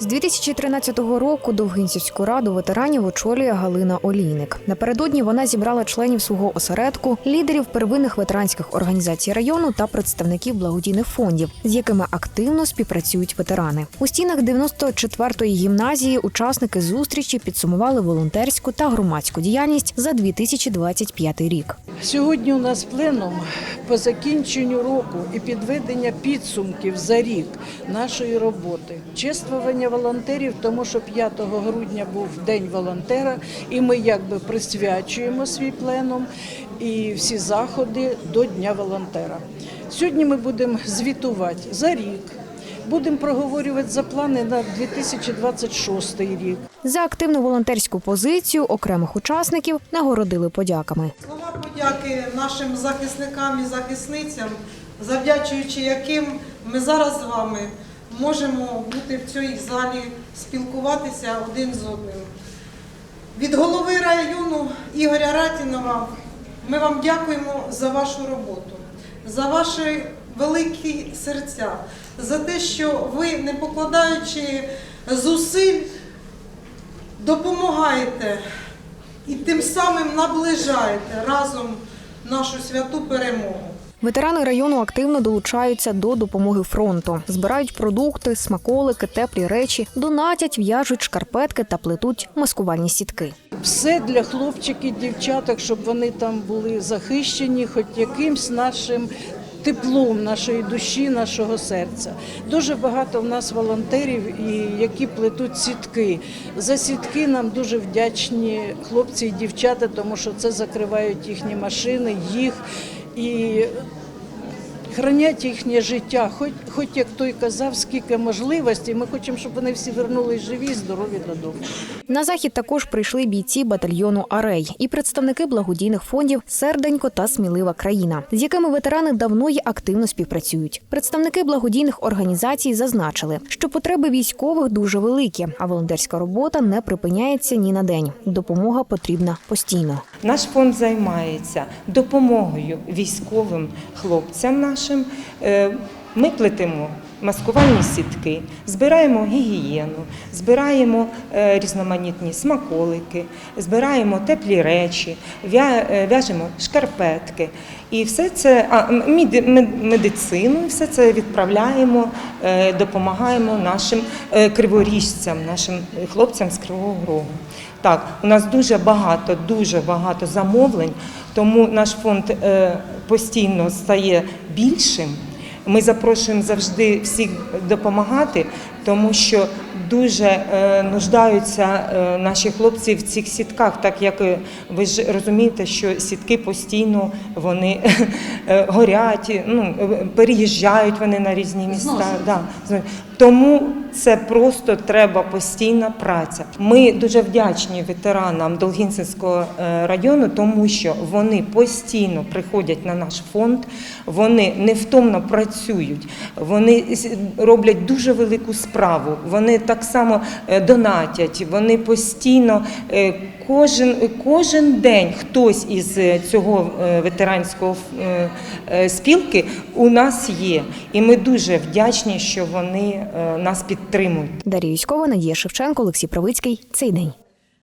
З 2013 року Довгинцівську раду ветеранів очолює Галина Олійник. Напередодні вона зібрала членів свого осередку, лідерів первинних ветеранських організацій району та представників благодійних фондів, з якими активно співпрацюють ветерани. У стінах 94-ї гімназії учасники зустрічі підсумували волонтерську та громадську діяльність за 2025 рік. Сьогодні у нас пленум по закінченню року і підведення підсумків за рік нашої роботи. Чествування волонтерів, тому що 5 грудня був День волонтера, і ми якби присвячуємо свій пленум і всі заходи до Дня волонтера. Сьогодні ми будемо звітувати за рік. Будемо проговорювати за плани на 2026 рік. За активну волонтерську позицію окремих учасників нагородили подяками. Слова подяки нашим захисникам і захисницям, завдячуючи яким ми зараз з вами можемо бути в цій залі, спілкуватися один з одним. Від голови району Ігоря Ратінова ми вам дякуємо за вашу роботу, за ваші великі серця, за те, що ви, не покладаючи зусиль, допомагаєте і тим самим наближаєте разом нашу святу перемогу. Ветерани району активно долучаються до допомоги фронту, збирають продукти, смаколики, теплі речі, донатять, в'яжуть шкарпетки та плетуть маскувальні сітки. Все для хлопчиків, дівчаток, щоб вони там були захищені, хоч якимсь нашим теплом нашої душі, нашого серця. Дуже багато в нас волонтерів, які плетуть сітки. За сітки нам дуже вдячні хлопці і дівчата, тому що це закривають їхні машини, їх і. Хранять їхнє життя, хоч, хоч як той казав, скільки можливостей. Ми хочемо, щоб вони всі вернулись живі, здорові додому. На захід також прийшли бійці батальйону Арей і представники благодійних фондів Серденько та Смілива країна, з якими ветерани давно й активно співпрацюють. Представники благодійних організацій зазначили, що потреби військових дуже великі, а волонтерська робота не припиняється ні на день. Допомога потрібна постійно. Наш фонд займається допомогою військовим хлопцям нашим. Е, Ми плетемо маскувальні сітки, збираємо гігієну, збираємо е, різноманітні смаколики, збираємо теплі речі, е, в'яжемо шкарпетки. І все це а, медицину, все це відправляємо, е, допомагаємо нашим криворіжцям, нашим хлопцям з Кривого Рогу. Так, у нас дуже багато, дуже багато замовлень, тому наш фонд постійно стає більшим. Ми запрошуємо завжди всіх допомагати, тому що дуже е, нуждаються е, наші хлопці в цих сітках, так як е, ви ж розумієте, що сітки постійно вони горять, ну, переїжджають вони на різні міста. Да. Тому це просто треба постійна праця. Ми дуже вдячні ветеранам Долгінцевського е, району, тому що вони постійно приходять на наш фонд, вони невтомно працюють, вони роблять дуже велику справу. Вони так само е, донатять, вони постійно. е, Кожен, кожен день хтось із цього ветеранського спілки у нас є, і ми дуже вдячні, що вони нас підтримують. Дар'я Юськова, Надія Шевченко, Олексій Правицький. Цей день.